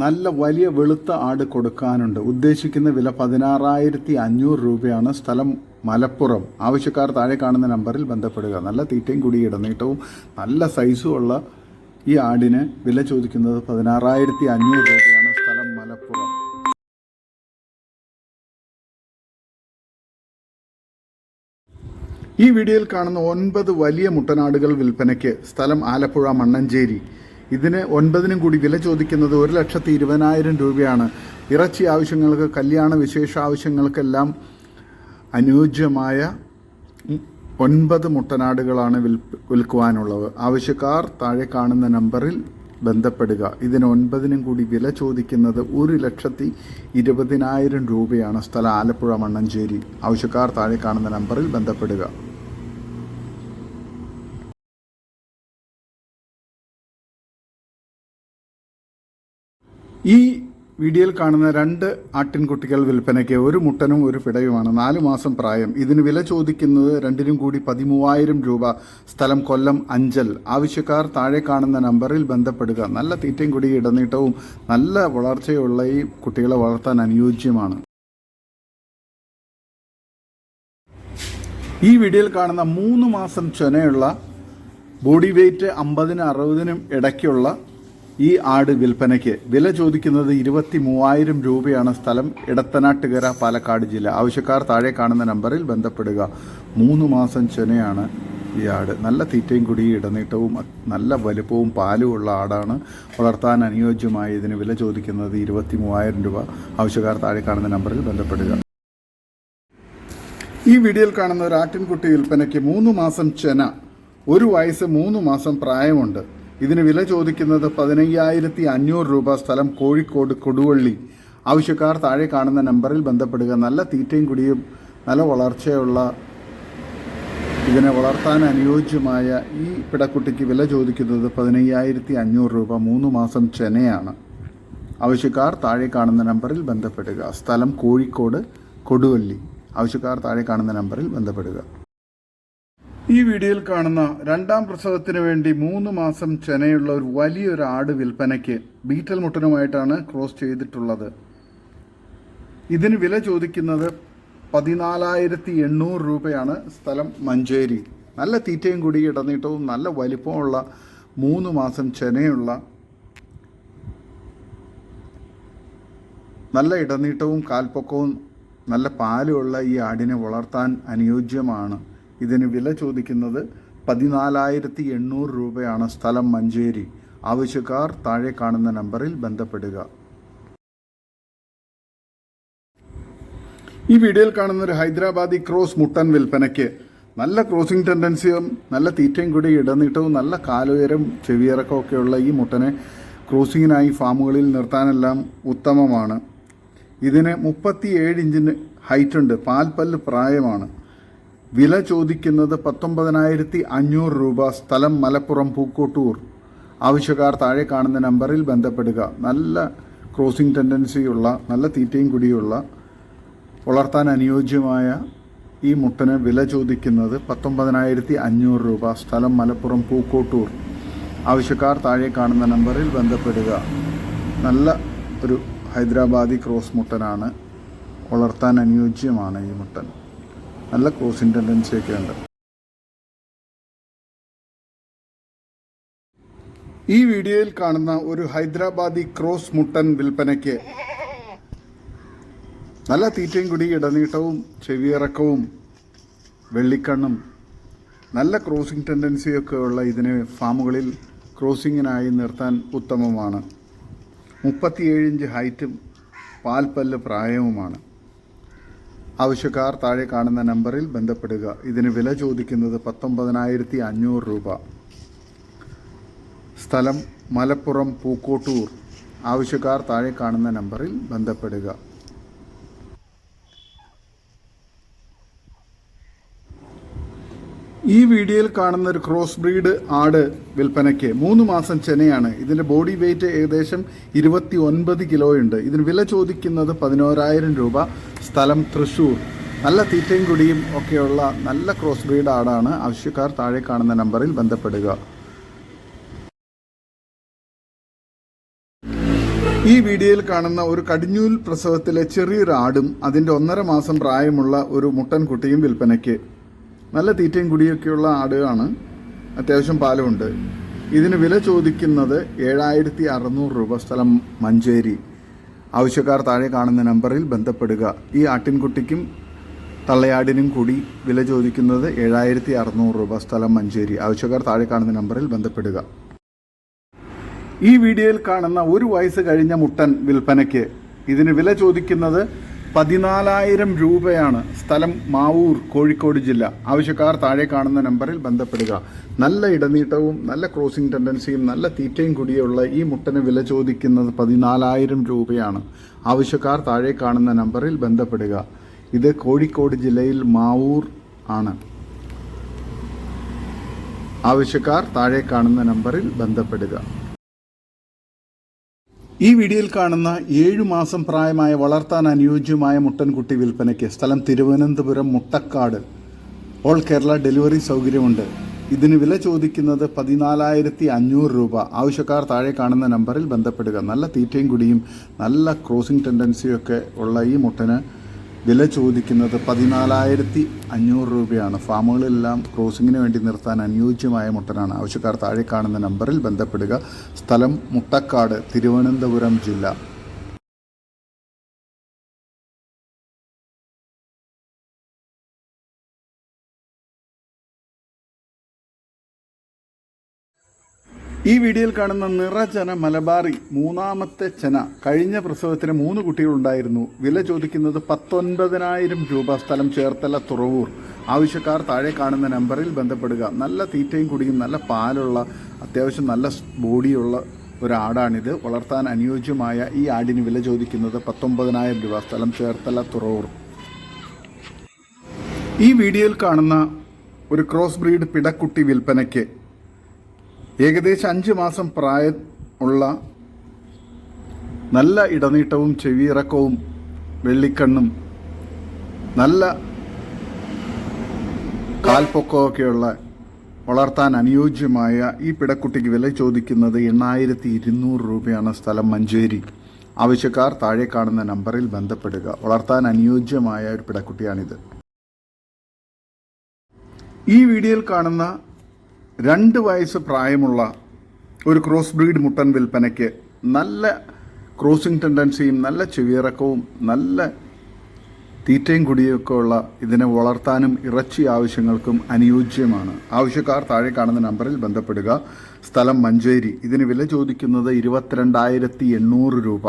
നല്ല വലിയ വെളുത്ത ആട് കൊടുക്കാനുണ്ട്. ഉദ്ദേശിക്കുന്ന വില പതിനാറായിരത്തി അഞ്ഞൂറ് രൂപയാണ്. സ്ഥലം മലപ്പുറം. ആവശ്യക്കാർ താഴെ കാണുന്ന നമ്പറിൽ ബന്ധപ്പെടുക. നല്ല തീറ്റയും കൂടി ഇടനീട്ടവും നല്ല സൈസും ഉള്ള ഈ ആടിന് വില ചോദിക്കുന്നത് പതിനാറായിരത്തി അഞ്ഞൂറ് രൂപയാണ്. സ്ഥലം മലപ്പുറം. ഈ വീഡിയോയിൽ കാണുന്ന ഒൻപത് വലിയ മുട്ടനാടുകൾ വിൽപ്പനയ്ക്ക് സ്ഥലം ആലപ്പുഴ മണ്ണഞ്ചേരി. ഇതിന് ഒൻപതിനും കൂടി വില ചോദിക്കുന്നത് ഒരു ലക്ഷത്തി ഇരുപതിനായിരം രൂപയാണ്. ഇറച്ചി ആവശ്യങ്ങൾക്ക് കല്യാണ വിശേഷ ആവശ്യങ്ങൾക്കെല്ലാം അനുയോജ്യമായ ഒൻപത് മുട്ടനാടുകളാണ് വിൽ വിൽക്കുവാനുള്ളത്. ആവശ്യക്കാർ താഴെ കാണുന്ന നമ്പറിൽ ബന്ധപ്പെടുക. ഇതിന് ഒൻപതിനും കൂടി വില ചോദിക്കുന്നത് ഒരു ലക്ഷത്തി ഇരുപതിനായിരം രൂപയാണ്. സ്ഥലം ആലപ്പുഴ മണ്ണഞ്ചേരി. ആവശ്യക്കാർ താഴെ കാണുന്ന നമ്പറിൽ ബന്ധപ്പെടുക. ഈ വീഡിയോയിൽ കാണുന്ന രണ്ട് ആട്ടിൻകുട്ടികൾ വിൽപ്പനയ്ക്ക് ഒരു മുട്ടനും ഒരു പിടയുമാണ്. നാല് മാസം പ്രായം. ഇതിന് വില ചോദിക്കുന്നത് രണ്ടിനും കൂടി പതിമൂവായിരം രൂപ. സ്ഥലം കൊല്ലം അഞ്ചൽ. ആവശ്യക്കാർ താഴെ കാണുന്ന നമ്പറിൽ ബന്ധപ്പെടുക. നല്ല തീറ്റയും കൂടി ഇടനീട്ടവും നല്ല വളർച്ചയുള്ള ഈ കുട്ടികളെ വളർത്താൻ അനുയോജ്യമാണ്. ഈ വീഡിയോയിൽ കാണുന്ന മൂന്ന് മാസം ചൊനയുള്ള ബോഡി വെയ്റ്റ് അമ്പതിനും അറുപതിനും ഇടയ്ക്കുള്ള ഈ ആട് വിൽപ്പനയ്ക്ക് വില ചോദിക്കുന്നത് ഇരുപത്തി മൂവായിരം രൂപയാണ് സ്ഥലം. ഇടത്തനാട്ടുകര പാലക്കാട് ജില്ല. ആവശ്യക്കാർ താഴെ കാണുന്ന നമ്പറിൽ ബന്ധപ്പെടുക. മൂന്ന് മാസം ചെനയാണ് ഈ ആട്. നല്ല തീറ്റയും കുടി ഇടനീട്ടവും നല്ല വലുപ്പവും പാലും ഉള്ള ആടാണ്. വളർത്താൻ അനുയോജ്യമായ ഇതിന് വില ചോദിക്കുന്നത് ഇരുപത്തി മൂവായിരം രൂപ. ആവശ്യക്കാർ താഴെ കാണുന്ന നമ്പറിൽ ബന്ധപ്പെടുക. ഈ വീഡിയോയിൽ കാണുന്ന ഒരു ആട്ടിൻകുട്ടി വിൽപ്പനയ്ക്ക് മൂന്ന് മാസം ചെന ഒരു വയസ്സ് മൂന്ന് മാസം പ്രായമുണ്ട്. ഇതിന് വില ചോദിക്കുന്നത് പതിനയ്യായിരത്തി അഞ്ഞൂറ് രൂപ. സ്ഥലം കോഴിക്കോട് കൊടുവള്ളി. ആവശ്യക്കാർ താഴെ കാണുന്ന നമ്പറിൽ ബന്ധപ്പെടുക. നല്ല തീറ്റയും കുടിയും നല്ല വളർച്ചയുള്ള ഇതിനെ വളർത്താൻ അനുയോജ്യമായ ഈ പിടക്കുട്ടിക്ക് വില ചോദിക്കുന്നത് പതിനയ്യായിരത്തി അഞ്ഞൂറ് രൂപ. മൂന്ന് മാസം ചെനയാണ് ആവശ്യക്കാർ താഴെ കാണുന്ന നമ്പറിൽ ബന്ധപ്പെടുക. സ്ഥലം കോഴിക്കോട് കൊടുവള്ളി. ആവശ്യക്കാർ താഴെ കാണുന്ന നമ്പറിൽ ബന്ധപ്പെടുക. ഈ വീഡിയോയിൽ കാണുന്ന രണ്ടാം പ്രസവത്തിന് വേണ്ടി മൂന്ന് മാസം ചെനയുള്ള ഒരു വലിയൊരു ആട് വിൽപ്പനയ്ക്ക് ബീറ്റൽ മുട്ടനുമായിട്ടാണ് ക്രോസ് ചെയ്തിട്ടുള്ളത്. ഇതിന് വില ചോദിക്കുന്നത് പതിനാലായിരത്തി എണ്ണൂറ് രൂപയാണ് സ്ഥലം മഞ്ചേരി. നല്ല തീറ്റയും കൂടി ഇടനീട്ടവും നല്ല വലിപ്പമുള്ള മൂന്ന് മാസം ചെനയുള്ള നല്ല ഇടനീട്ടവും കാൽപ്പൊക്കവും നല്ല പാലുമുള്ള ഈ ആടിനെ വളർത്താൻ അനുയോജ്യമാണ്. ഇതിന് വില ചോദിക്കുന്നത് പതിനാലായിരത്തി എണ്ണൂറ് രൂപയാണ്. സ്ഥലം മഞ്ചേരി. ആവശ്യക്കാർ താഴെ കാണുന്ന നമ്പറിൽ ബന്ധപ്പെടുക. ഈ വീഡിയോയിൽ കാണുന്ന ഒരു ഹൈദരാബാദി ക്രോസ് മുട്ടൻ വിൽപ്പനയ്ക്ക് നല്ല ക്രോസിംഗ് ടെൻഡൻസിയും നല്ല തീറ്റയും കൂടി ഇടനീട്ടവും നല്ല കാലുയരം ചെവിയിറക്കവും ഒക്കെയുള്ള ഈ മുട്ടനെ ക്രോസിങ്ങിനായി ഫാമുകളിൽ നിർത്താനെല്ലാം ഉത്തമമാണ്. ഇതിന് മുപ്പത്തി ഏഴ് ഇഞ്ചിന് ഹൈറ്റ് ഉണ്ട് പാൽപ്പല്ല് പ്രായമാണ്. വില ചോദിക്കുന്നത് പത്തൊമ്പതിനായിരത്തി അഞ്ഞൂറ് രൂപ. സ്ഥലം മലപ്പുറം പൂക്കോട്ടൂർ. ആവശ്യക്കാർ താഴെ കാണുന്ന നമ്പറിൽ ബന്ധപ്പെടുക. നല്ല ക്രോസിംഗ് ടെൻഡൻസിയുള്ള നല്ല തീറ്റയും കുടിയുള്ള വളർത്താൻ അനുയോജ്യമായ ഈ മുട്ടന് വില ചോദിക്കുന്നത് പത്തൊമ്പതിനായിരത്തി അഞ്ഞൂറ് രൂപ. സ്ഥലം മലപ്പുറം പൂക്കോട്ടൂർ. ആവശ്യക്കാർ താഴെ കാണുന്ന നമ്പറിൽ ബന്ധപ്പെടുക. നല്ല ഒരു ഹൈദരാബാദി ക്രോസ് മുട്ടനാണ്. വളർത്താൻ അനുയോജ്യമാണ് ഈ മുട്ടൻ. നല്ല ക്രോസിംഗ് ടെൻഡൻസിയൊക്കെ ഉണ്ട്. ഈ വീഡിയോയിൽ കാണുന്ന ഒരു ഹൈദരാബാദി ക്രോസ് മുട്ടൻ വിൽപ്പനയ്ക്ക് നല്ല തീറ്റയും കൂടി ഇടനീട്ടവും ചെവിയിറക്കവും വെള്ളിക്കണ്ണും നല്ല ക്രോസിംഗ് ടെൻഡൻസിയൊക്കെ ഉള്ള ഇതിനെ ഫാമുകളിൽ ക്രോസിങ്ങിനായി നിർത്താൻ ഉത്തമമാണ്. മുപ്പത്തിയേഴ് ഇഞ്ച് ഹൈറ്റും പാൽപ്പല്ല് പ്രായവുമാണ്. ആവശ്യക്കാർ താഴെ കാണുന്ന നമ്പറിൽ ബന്ധപ്പെടുക. ഇതിന് വില ചോദിക്കുന്നത് പത്തൊമ്പതിനായിരത്തി അഞ്ഞൂറ് രൂപ. സ്ഥലം മലപ്പുറം പൂക്കോട്ടൂർ. ആവശ്യക്കാർ താഴെ കാണുന്ന നമ്പറിൽ ബന്ധപ്പെടുക. ഈ വീഡിയോയിൽ കാണുന്ന ഒരു ക്രോസ് ബ്രീഡ് ആട് വിൽപ്പനയ്ക്ക് മൂന്ന് മാസം ചെനയാണ്. ഇതിന്റെ ബോഡി വെയ്റ്റ് ഏകദേശം ഇരുപത്തി ഒൻപത് കിലോയുണ്ട് ഇതിന് വില ചോദിക്കുന്നത് പതിനോരായിരം രൂപ. സ്ഥലം തൃശ്ശൂർ നല്ല തീറ്റയും കുടിയും ഒക്കെയുള്ള നല്ല ക്രോസ് ബ്രീഡ് ആടാണ്. ആവശ്യക്കാർ താഴെ കാണുന്ന നമ്പറിൽ ബന്ധപ്പെടുക. ഈ വീഡിയോയിൽ കാണുന്ന ഒരു കടിഞ്ഞൂൽ പ്രസവത്തിലെ ചെറിയൊരു ആടും അതിന്റെ ഒന്നര മാസം പ്രായമുള്ള ഒരു മുട്ടൻകുട്ടിയും വിൽപ്പനയ്ക്ക്. നല്ല തീറ്റയും കുടിയൊക്കെയുള്ള ആടുകളാണ്. അത്യാവശ്യം പാലുമുണ്ട്. ഇതിന് വില ചോദിക്കുന്നത് ഏഴായിരത്തി അറുന്നൂറ് രൂപ സ്ഥലം മഞ്ചേരി. ആവശ്യക്കാർ താഴെ കാണുന്ന നമ്പറിൽ ബന്ധപ്പെടുക. ഈ ആട്ടിൻകുട്ടിക്കും തള്ളയാടിനും കൂടി വില ചോദിക്കുന്നത് ഏഴായിരത്തി അറുന്നൂറ് രൂപ സ്ഥലം മഞ്ചേരി. ആവശ്യക്കാർ താഴെ കാണുന്ന നമ്പറിൽ ബന്ധപ്പെടുക. ഈ വീഡിയോയിൽ കാണുന്ന ഒരു വയസ്സ് കഴിഞ്ഞ മുട്ടൻ വിൽപ്പനയ്ക്ക് ഇതിന് വില ചോദിക്കുന്നത് പതിനാലായിരം രൂപയാണ് സ്ഥലം മാവൂർ കോഴിക്കോട് ജില്ല. ആവശ്യക്കാർ താഴെ കാണുന്ന നമ്പറിൽ ബന്ധപ്പെടുക. നല്ല ഇടനീട്ടവും നല്ല ക്രോസിംഗ് ടെൻഡൻസിയും നല്ല തീറ്റയും കൂടിയുള്ള ഈ മുട്ടന് വില ചോദിക്കുന്നത് പതിനാലായിരം രൂപയാണ്. ആവശ്യക്കാർ താഴെ കാണുന്ന നമ്പറിൽ ബന്ധപ്പെടുക. ഇത് കോഴിക്കോട് ജില്ലയിൽ മാവൂർ ആണ്. ആവശ്യക്കാർ താഴെ കാണുന്ന നമ്പറിൽ ബന്ധപ്പെടുക. ഈ വീഡിയോയിൽ കാണുന്ന ഏഴു മാസം പ്രായമായ വളർത്താൻ അനുയോജ്യമായ മുട്ടൻകുട്ടി വിൽപ്പനയ്ക്ക് സ്ഥലം തിരുവനന്തപുരം മുട്ടക്കാട്. ഓൾ കേരള ഡെലിവറി സൗകര്യമുണ്ട്. ഇതിന് വില ചോദിക്കുന്നത് പതിനാലായിരത്തി അഞ്ഞൂറ് രൂപ. ആവശ്യക്കാർ താഴെ കാണുന്ന നമ്പറിൽ ബന്ധപ്പെടുക. നല്ല തീറ്റയും കുടിയും നല്ല ക്രോസിംഗ് ടെൻഡൻസിയൊക്കെ ഉള്ള ഈ മുട്ടന് വില ചോദിക്കുന്നത് പതിനാലായിരത്തി അഞ്ഞൂറ് രൂപയാണ്. ഫാമുകളെല്ലാം ക്രോസിങ്ങിന് വേണ്ടി നിർത്താൻ അനുയോജ്യമായ മുട്ടനാണ്. ആവശ്യക്കാർ താഴെ കാണുന്ന നമ്പറിൽ ബന്ധപ്പെടുക. സ്ഥലം മുട്ടക്കാട് തിരുവനന്തപുരം ജില്ല. ഈ വീഡിയോയിൽ കാണുന്ന നിറചന മലബാറി മൂന്നാമത്തെ ചന കഴിഞ്ഞ പ്രസവത്തിന് മൂന്ന് കുട്ടികളുണ്ടായിരുന്നു. വില ചോദിക്കുന്നത് പത്തൊൻപതിനായിരം രൂപ. സ്ഥലം ചേർത്തല തുറവൂർ. ആവശ്യക്കാർ താഴെ കാണുന്ന നമ്പറിൽ ബന്ധപ്പെടുക. നല്ല തീറ്റയും കുടിയും നല്ല പാലുള്ള അത്യാവശ്യം നല്ല ബോഡിയുള്ള ഒരാടാണിത്. വളർത്താൻ അനുയോജ്യമായ ഈ ആടിന് വില ചോദിക്കുന്നത് പത്തൊമ്പതിനായിരം രൂപ. സ്ഥലം ചേർത്തല തുറവൂർ. ഈ വീഡിയോയിൽ കാണുന്ന ഒരു ക്രോസ് ബ്രീഡ് പിടക്കുട്ടി വിൽപ്പനയ്ക്ക് ഏകദേശം അഞ്ച് മാസം പ്രായം ഉള്ള നല്ല ഇടനീട്ടവും ചെവിയിറക്കവും വെള്ളിക്കണ്ണും നല്ല കാൽപ്പൊക്കമൊക്കെയുള്ള വളർത്താൻ അനുയോജ്യമായ ഈ പിടക്കുട്ടിക്ക് വില ചോദിക്കുന്നത് എണ്ണായിരത്തി ഇരുന്നൂറ് രൂപയാണ് സ്ഥലം മഞ്ചേരി. ആവശ്യക്കാർ താഴെ കാണുന്ന നമ്പറിൽ ബന്ധപ്പെടുക. വളർത്താൻ അനുയോജ്യമായ ഒരു പിടക്കുട്ടിയാണിത്. ഈ വീഡിയോയിൽ കാണുന്ന രണ്ട് വയസ്സ് പ്രായമുള്ള ഒരു ക്രോസ് ബ്രീഡ് മുട്ടൻ വിൽപ്പനയ്ക്ക് നല്ല ക്രോസിംഗ് ടെൻഡൻസിയും നല്ല ചെവിയിറക്കവും നല്ല തീറ്റയും കുടിയൊക്കെ ഉള്ള ഇതിനെ വളർത്താനും ഇറച്ചി ആവശ്യങ്ങൾക്കും അനുയോജ്യമാണ്. ആവശ്യക്കാർ താഴെ കാണുന്ന നമ്പറിൽ ബന്ധപ്പെടുക. സ്ഥലം മഞ്ചേരി. ഇതിന് വില ചോദിക്കുന്നത് ഇരുപത്തിരണ്ടായിരത്തി എണ്ണൂറ് രൂപ.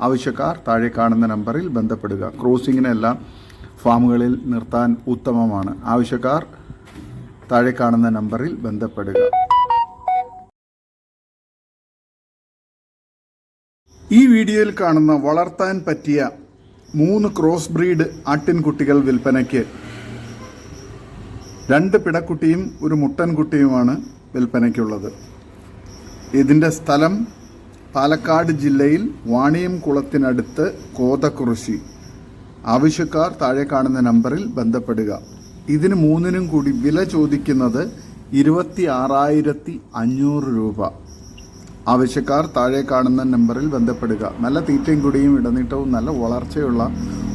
ആവശ്യക്കാർ താഴെ കാണുന്ന നമ്പറിൽ ബന്ധപ്പെടുക. ക്രോസിങ്ങിനെല്ലാം ഫാമുകളിൽ നിർത്താൻ ഉത്തമമാണ്. ആവശ്യക്കാർ താഴെ കാണുന്ന നമ്പറിൽ ബന്ധപ്പെടുക. ഈ വീഡിയോയിൽ കാണുന്ന വളർത്താൻ പറ്റിയ മൂന്ന് ക്രോസ് ബ്രീഡ് ആട്ടിൻകുട്ടികൾ വിൽപ്പനയ്ക്ക് രണ്ട് പിടക്കുട്ടിയും ഒരു മുട്ടൻകുട്ടിയുമാണ് വിൽപ്പനയ്ക്കുള്ളത്. ഇതിന്റെ സ്ഥലം പാലക്കാട് ജില്ലയിൽ വാണിയം കുളത്തിനടുത്ത് കോതക്കുറിശി. ആവശ്യക്കാർ താഴെ കാണുന്ന നമ്പറിൽ ബന്ധപ്പെടുക. ഇതിന് മൂന്നിനും കൂടി വില ചോദിക്കുന്നത് ഇരുപത്തി ആറായിരത്തി അഞ്ഞൂറ് രൂപ. ആവശ്യക്കാർ താഴെ കാണുന്ന നമ്പറിൽ ബന്ധപ്പെടുക. നല്ല തീറ്റയും കുടിയും ഇടനീട്ടവും നല്ല വളർച്ചയുള്ള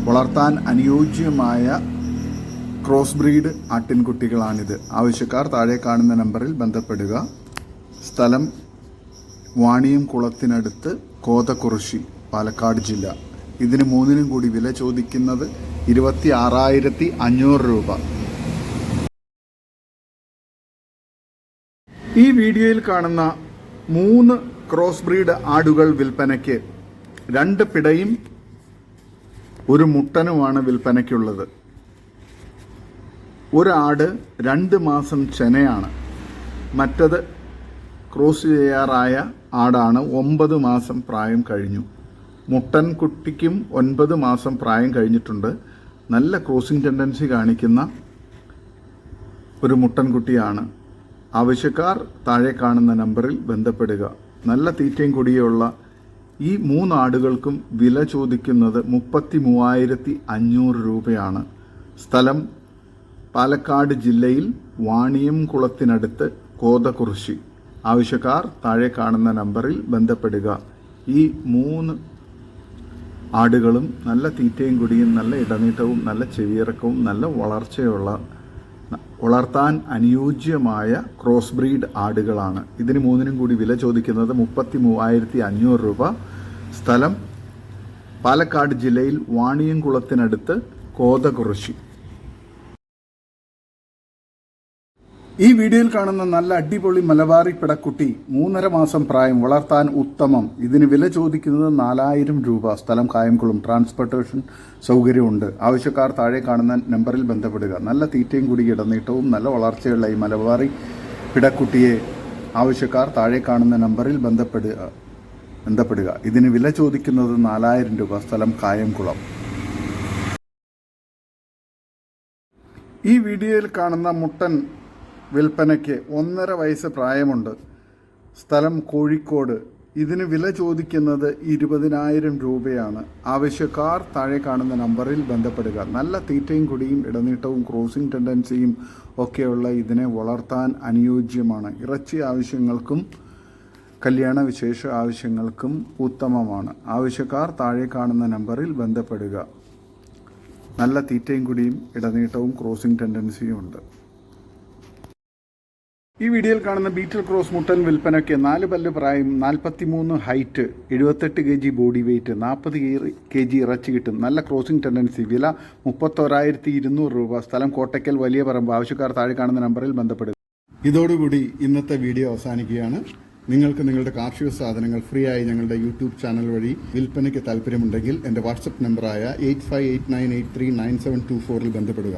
വളർത്താൻ അനുയോജ്യമായ ക്രോസ് ബ്രീഡ് ആട്ടിൻകുട്ടികളാണിത്. ആവശ്യക്കാർ താഴെ കാണുന്ന നമ്പറിൽ ബന്ധപ്പെടുക. സ്ഥലം വാണിയം കുളത്തിനടുത്ത് കോതക്കുറിശി പാലക്കാട് ജില്ല. ഇതിന് മൂന്നിനും കൂടി വില ചോദിക്കുന്നത് ഇരുപത്തി ആറായിരത്തി അഞ്ഞൂറ് രൂപ. ഈ വീഡിയോയിൽ കാണുന്ന മൂന്ന് ക്രോസ് ബ്രീഡ് ആടുകൾ വിൽപ്പനയ്ക്ക് രണ്ട് പിടയും ഒരു മുട്ടനുമാണ് വിൽപ്പനയ്ക്കുള്ളത്. ഒരാട് രണ്ട് മാസം ചെനയാണ്. മറ്റത് ക്രോസ് ചെയ്യാറായ ആടാണ് ഒമ്പത് മാസം പ്രായം കഴിഞ്ഞു. മുട്ടൻ കുട്ടിക്കും ഒൻപത് മാസം പ്രായം കഴിഞ്ഞിട്ടുണ്ട്. നല്ല ക്രോസിംഗ് ടെൻഡൻസി കാണിക്കുന്ന ഒരു മുട്ടൻകുട്ടിയാണ് ആവശ്യക്കാർ താഴെ കാണുന്ന നമ്പറിൽ ബന്ധപ്പെടുക. നല്ല തീറ്റയും കൂടിയുള്ള ഈ മൂന്നാടുകൾക്കും വില ചോദിക്കുന്നത് മുപ്പത്തി മൂവായിരത്തി അഞ്ഞൂറ് രൂപയാണ്. സ്ഥലം പാലക്കാട് ജില്ലയിൽ വാണിയം കുളത്തിനടുത്ത് കോതകുറിശി. ആവശ്യക്കാർ താഴെ കാണുന്ന നമ്പറിൽ ബന്ധപ്പെടുക. ഈ മൂന്ന് ആടുകളും നല്ല തീറ്റയും കുടിയും നല്ല ഇടനീട്ടവും നല്ല ചെവിയിറക്കവും നല്ല വളർച്ചയുള്ള വളർത്താൻ അനുയോജ്യമായ ക്രോസ് ബ്രീഡ് ആടുകളാണ്. ഇതിന് മൂന്നിനും കൂടി വില ചോദിക്കുന്നത് മുപ്പത്തി മൂവായിരത്തി അഞ്ഞൂറ് രൂപ. സ്ഥലം പാലക്കാട് ജില്ലയിൽ വാണിയംകുളത്തിനടുത്ത് കോതകുറിശി. ഈ വീഡിയോയിൽ കാണുന്ന നല്ല അടിപൊളി മലബാറി പിടക്കുട്ടി മൂന്നര മാസം പ്രായം വളർത്താൻ ഉത്തമം. ഇതിന് വില ചോദിക്കുന്നത് നാലായിരം രൂപ. സ്ഥലം കായംകുളം. ട്രാൻസ്പോർട്ടേഷൻ സൗകര്യമുണ്ട്. ആവശ്യക്കാർ താഴെ കാണുന്ന നമ്പറിൽ ബന്ധപ്പെടുക. നല്ല തീറ്റയും കൂടി ഇടനീട്ടവും നല്ല വളർച്ചയുള്ള ഈ മലബാറി പിടക്കുട്ടിയെ ആവശ്യക്കാർ താഴെ കാണുന്ന നമ്പറിൽ ബന്ധപ്പെടുക ബന്ധപ്പെടുക. ഇതിന് വില ചോദിക്കുന്നത് നാലായിരം രൂപ. സ്ഥലം കായംകുളം. ഈ വീഡിയോയിൽ കാണുന്ന മുട്ടൻ വിൽപ്പനയ്ക്ക് ഒന്നര വയസ്സ് പ്രായമുണ്ട്. സ്ഥലം കോഴിക്കോട്. ഇതിന് വില ചോദിക്കുന്നത് ഇരുപതിനായിരം രൂപയാണ്. ആവശ്യക്കാർ താഴെ കാണുന്ന നമ്പറിൽ ബന്ധപ്പെടുക. നല്ല തീറ്റയും കുടിയും ഇടനീട്ടവും ക്രോസിംഗ് ടെൻഡൻസിയും ഒക്കെയുള്ള ഇതിനെ വളർത്താൻ അനുയോജ്യമാണ്. ഇറച്ചി ആവശ്യങ്ങൾക്കും കല്യാണ വിശേഷ ആവശ്യങ്ങൾക്കും ഉത്തമമാണ്. ആവശ്യക്കാർ താഴെ കാണുന്ന നമ്പറിൽ ബന്ധപ്പെടുക. നല്ല തീറ്റയും കുടിയും ഇടനീട്ടവും ക്രോസിംഗ് ടെൻഡൻസിയും ഉണ്ട്. ഈ വീഡിയോയിൽ കാണുന്ന ബീറ്റൽ ക്രോസ് മുട്ടൻ വിൽപ്പനയ്ക്ക് നാല് പല്ല് പ്രായം നാൽപ്പത്തി മൂന്ന് ഹൈറ്റ് എഴുപത്തെട്ട് കെ ജി ബോഡി വെയ്റ്റ് നാൽപ്പത് കെ ജി ഇറച്ചി കിട്ടും. നല്ല ക്രോസിംഗ് ടെൻഡൻസി വില മുപ്പത്തോരായിരത്തി ഇരുന്നൂറ് രൂപ. സ്ഥലം കോട്ടയ്ക്കൽ വലിയ പറമ്പ്. ആവശ്യക്കാർ താഴെ കാണുന്ന നമ്പറിൽ ബന്ധപ്പെടുക. ഇതോടുകൂടി ഇന്നത്തെ വീഡിയോ അവസാനിക്കുകയാണ്. നിങ്ങൾക്ക് നിങ്ങളുടെ കാർഷിക സാധനങ്ങൾ ഫ്രീ ആയി ഞങ്ങളുടെ യൂട്യൂബ് ചാനൽ വഴി വിൽപ്പനയ്ക്ക് താല്പര്യമുണ്ടെങ്കിൽ എന്റെ വാട്സപ്പ് നമ്പറായ eight five eight nine eight three nine seven two ഫോറിൽ ബന്ധപ്പെടുക.